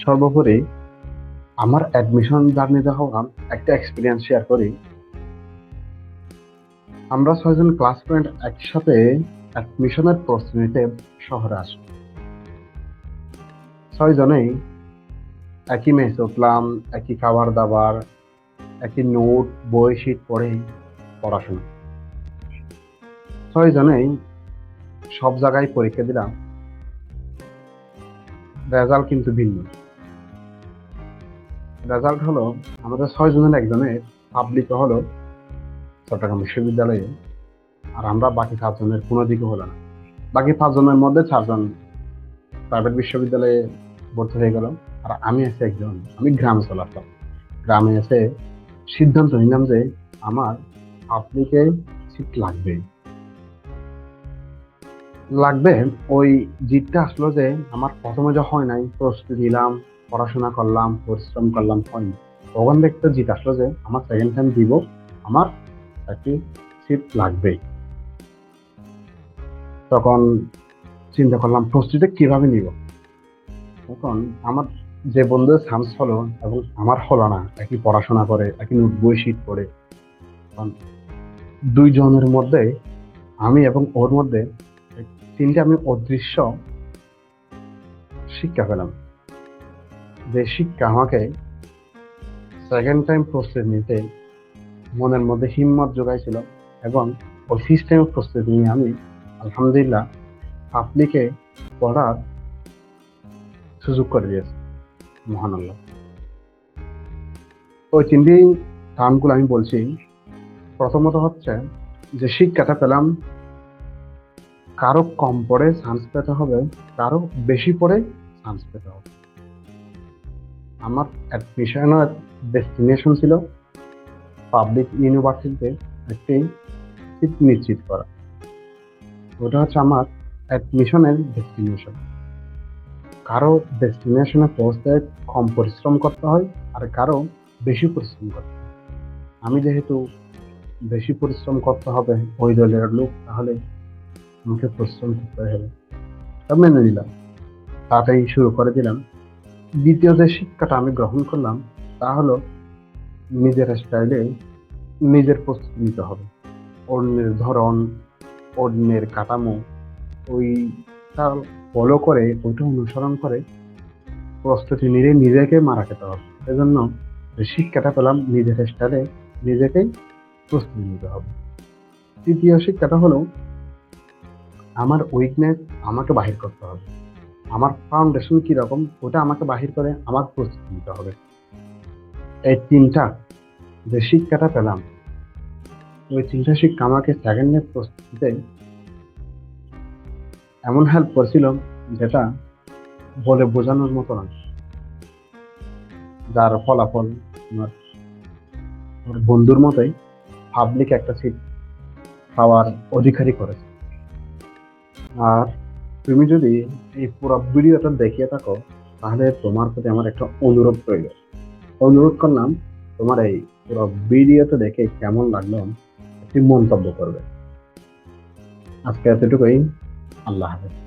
সর্বোপরি আমার অ্যাডমিশন জার্নিতে হওয়া একটা এক্সপিরিয়েন্স শেয়ার করি। আমরা ছয়জন ক্লাস ফ্রেন্ড একসাথে অ্যাডমিশনের প্রস্তুতিতে শহরে আসি। ছয়জনেই একই মেসে উঠলাম, একই খাবার দাবার একই নোট বই শীট পড়ে পড়াশোনা। ছয়জনেই সব জায়গায় পরীক্ষা দিলাম। রেজাল্ট কিন্তু ভিন্ন। রেজাল্ট হলো, আমাদের ছয় জনের একজনের পাবলিক হলো চট্টগ্রাম বিশ্ববিদ্যালয়ে, আর আমরা বাকি সাতজনের কোনো দিকে হলো না। বাকি পাঁচজনের মধ্যে চারজন প্রাইভেট বিশ্ববিদ্যালয়ে ভর্তি হয়ে গেল, আর আমি আছি একজন, আমি গ্রামে চলে গ্রামে এসে সিদ্ধান্ত নিলাম যে আমার পাবলিকে সিট লাগবে। লাগবে, ওই জিতটা আসলো যে আমার প্রথমে যা হয় নাই, প্রস্তুতি দিলাম পড়াশোনা করলাম, পরিশ্রম করলাম হয়নি তখন দেখতে জিত আসলো যে, আমার সেকেন্ড টাইম দিব, আমার একটি সিট লাগবেই? তখন চিন্তা করলাম, প্রস্তুতি কীভাবে নিব? তখন আমার যে বন্ধুদের চান্স হলো এবং আমার হলো না, একই পড়াশোনা করে, একই নোট বই শীত তখন দুইজনের মধ্যে আমি এবং ওর মধ্যে তিনটে আমি অদৃশ্য শিক্ষা পেলাম। যে শিক্ষা আমাকে সেকেন্ড টাইম প্রস্তুতি নিতে মনের মধ্যে হিম্মত যোগাইছিল এবং ওই সিস্টেম প্রস্তুতি নিয়ে আমি, আলহামদুলিল্লাহ পাবলিকে পড়ার সুযোগ করে দিয়েছে। মহান আল্লাহ ওই তিনটি টার্মগুলো আমি বলছি। প্রথমত হচ্ছে যে শিক্ষাটা পেলাম, কারও কম পড়ে চান্স পেতে হবে, কারও বেশি পড়ে চান্স পেতে হবে। আমার অ্যাডমিশনের ডেস্টিনেশন ছিল পাবলিক ইউনিভার্সিটিতে একটি সিট নিশ্চিত করা। ওটা হচ্ছে আমার অ্যাডমিশনের ডেস্টিনেশন। কারও ডেস্টিনেশনে পৌঁছতে কম পরিশ্রম করতে হয় আর কারও বেশি পরিশ্রম করতে হয়। আমি যেহেতু বেশি পরিশ্রম করতে হবে ওই দলের লোক, তাহলে আমাকে পরিশ্রম করতে হবে। তা মেনে নিলাম। তাতেই শুরু করে দিলাম। দ্বিতীয় যে শিক্ষাটা আমি গ্রহণ করলাম, তা হলো নিজের স্টাইলে নিজের প্রস্তুতি নিতে হবে। অন্যের ধরন, অন্যের কাঠামো, ওইটা ফলো করে, ওইটা অনুসরণ করে প্রস্তুতি নিয়ে নিজেকে মারা খেতে হবে। সেজন্য যে শিক্ষাটা পেলাম নিজের স্টাইলে নিজেকেই প্রস্তুতি নিতে হবে। তৃতীয় শিক্ষাটা হলো আমার উইকনেস আমাকে বাহির করতে হবে। আমার ফাউন্ডেশন কীরকম, ওটা আমাকে বাহির করে আমার প্রস্তুতি নিতে হবে। এই তিনটা যে শিক্ষাটা পেলাম, ওই তিনটা শিক্ষা আমাকে সেকেন্ডের প্রস্তুতিতে এমন হেল্প করেছিল যেটা বলে বোঝানোর মতো না। যার ফলাফল আমার বন্ধুর মতোই পাবলিক একটা সিট পাওয়ার অধিকারী করেছে। আর তুমি যদি এই পুরো ভিডিওটা দেখিয়ে থাকো, তাহলে তোমার প্রতি আমার একটা অনুরোধ রইল। অনুরোধ করলাম, তোমার এই পুরো ভিডিওটা দেখে কেমন লাগল একটি মন্তব্য করবে। আজকে এতটুকুই। আল্লাহ হাফেজ।